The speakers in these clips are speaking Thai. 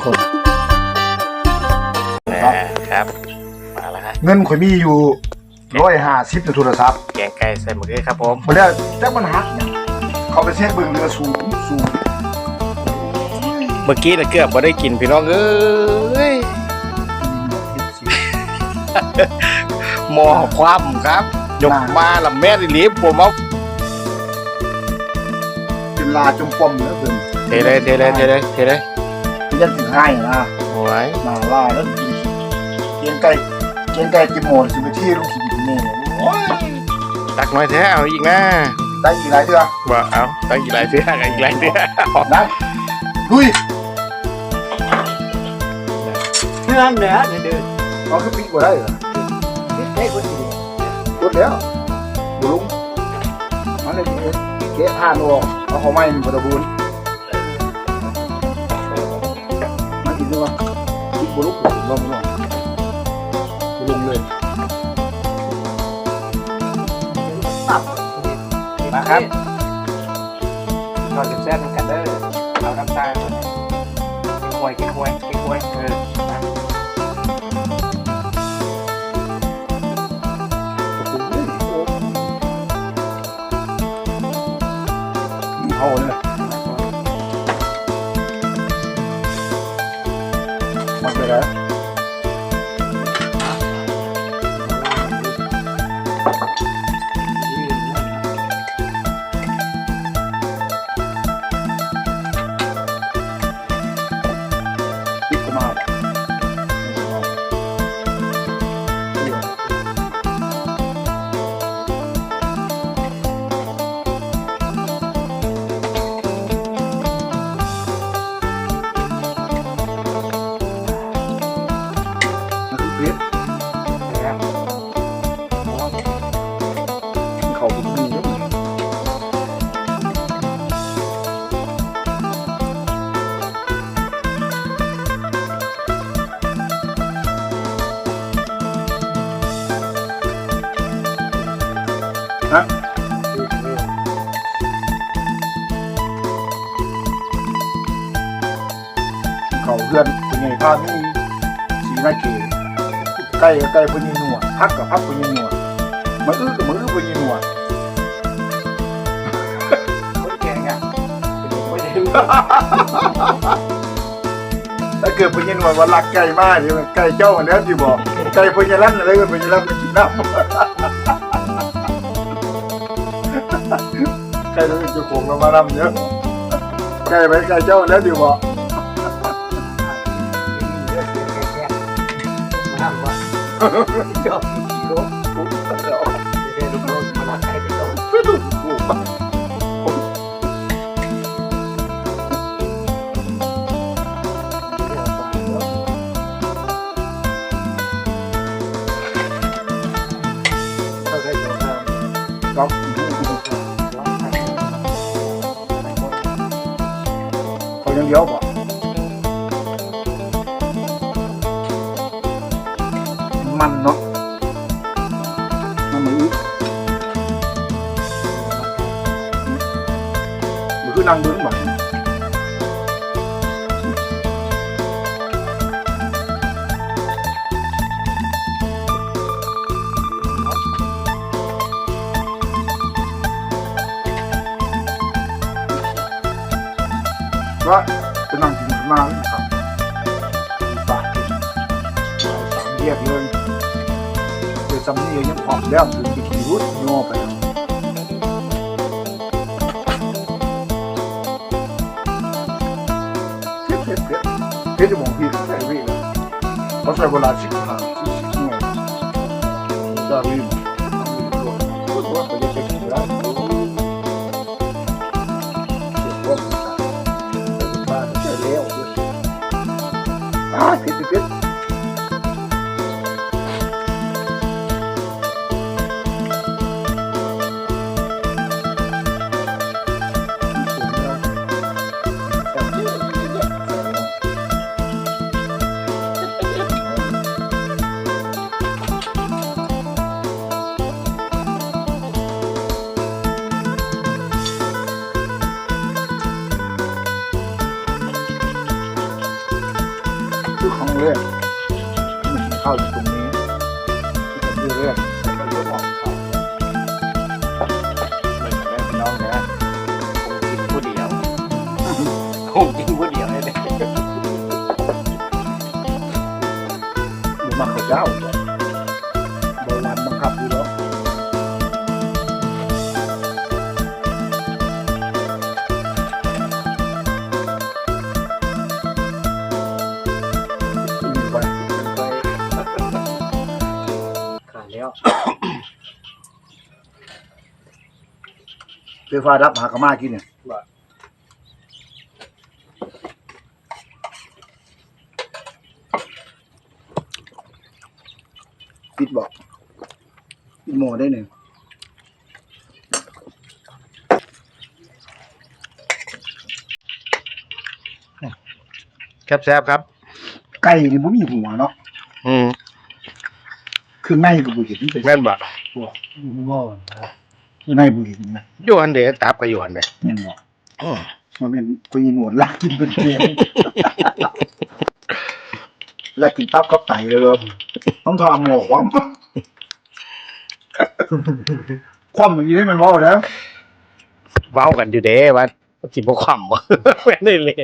ครับครับ มาแล้วฮะเงินข่อยมีอยู่ร้อยห้าสิบในโทรศัพท์แกงไก่ใส่หมึกด้วยครับผมมาแล้วจักมันหักเนี่ยเขาไปเช็คเบิ่งเรือสูงสูงเมื่อกี้น่ะเกือบบ่ได้กินพี่น้องเอ้ยหมอความครับยกมาละแม่นอีหลีผมเอาเป็นลาจมปอมเหลือเกินเทเลยเทเลยเทเลยเทเลย ยันถึงให้นะโอ้ยมาล่าแล้วกินเกียงไก่เกียงไก่กินหมดสิไปที่ลูกกินนี่โอ้ยตักน้อยแท้เอาอีกนะได้อีกหลายเทื่อว่าเอาตักอีกหลายเทื่ออีกหลายเทื่อนะลุยเพื่อนเหนือเดินเอาขึ้นปีกว่าได้เหรอนิดได้คนดีกดแล้วบุลุงมาเลยเกะอ่านออกเอาเขาไม่มีประบูน กินด้วยวะกินบุลุงลองลองบุลุงเลยตับมาครับเราจะแซ่บกันเด้อเอาน้ำตาลหวยกินหวยกินหวยเออเอาเลย เขาเพื่อนเป็นไงภาพนี่สีหน้าเกศใกล้กับใกล้พญีหนวดพักกับพักพญีหนวดมาอื้อกับมาอื้อพญีหนวดคนแกงอะไม่ได้ถ้าเกิดพญีหนวดว่ารักไก่มากเดี๋ยวไก่เจ้าอันนี้ที่บอกไก่พญีรันอะไรก็พญีรันไปกินน้ำ ไก่ต้องจะโขงเรามานำเยอะไก่ไปไก่เจ้าแล้วที่บอกน้ำว่าชอบโลกปุ๊บเดี๋ยวเดี๋ยวลูกมาลักให้ไปต้องเขาใช้ตัวน้ำครับ เขายังเดียวบอกมั นเนาะมันมืออื้อมันคือนั่ง đứng แบบากินข้าวหน้าหรือเปล่ากสามเรียกเลยเดี๋ยวสำนียงยังผอมแล้วถึงจะขี่รุดโย่อไปแล้วเพ็ดเพ็ดเพ็ดเพ็ดจะมองพี่ใส่วิ่งเขาใส่เวลาสิบห้าสิบสิบชั่วโมงจะรีบ คื แล้ว ไฟฟ้ารับหากระมากินเนี่ยปิดบอกปิดหมอได้หนึ่งครับแซ่บครับ ไก่นี่มันมีหัวเนาะอืม คือในก็บ่เห็นเป็นแม่นบ่หัวว่าคือในบ่เห็นนะอยู่อันเดียวตับก็อยู่อันเดียวแม่นบ่อืมมันเป็นกุยหนวดลักกินเป็นเกลียงลักกินตับกับไตเลยครับต้องทำหมอความความอย่างนี้ได้มันว่าแล้วเว้ากันอยู่เด้ว่าสิบ่ขำบ่แม่นได้เลย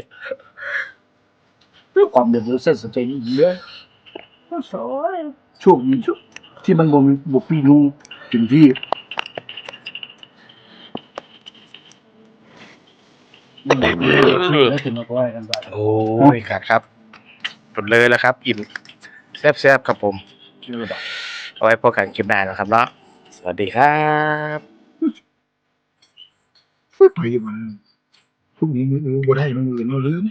ความเดือดร้อนเส้นสนใจนี่เยอะช่วงนี้ช่วง ที่มันบ่มีบ่ปีนูถึงที่แล้วถึงมาว่ากันไปโอ้ยครับครับหมดเลยแล้วครับ อิ่มแซ่บๆครับผมเชื่อแบบเอาไว้พบกันคลิปหน้านะครับเนาะสวัสดีครับไปมันพรุ่งนี้มือบ่ได้มืออื่นเราลืม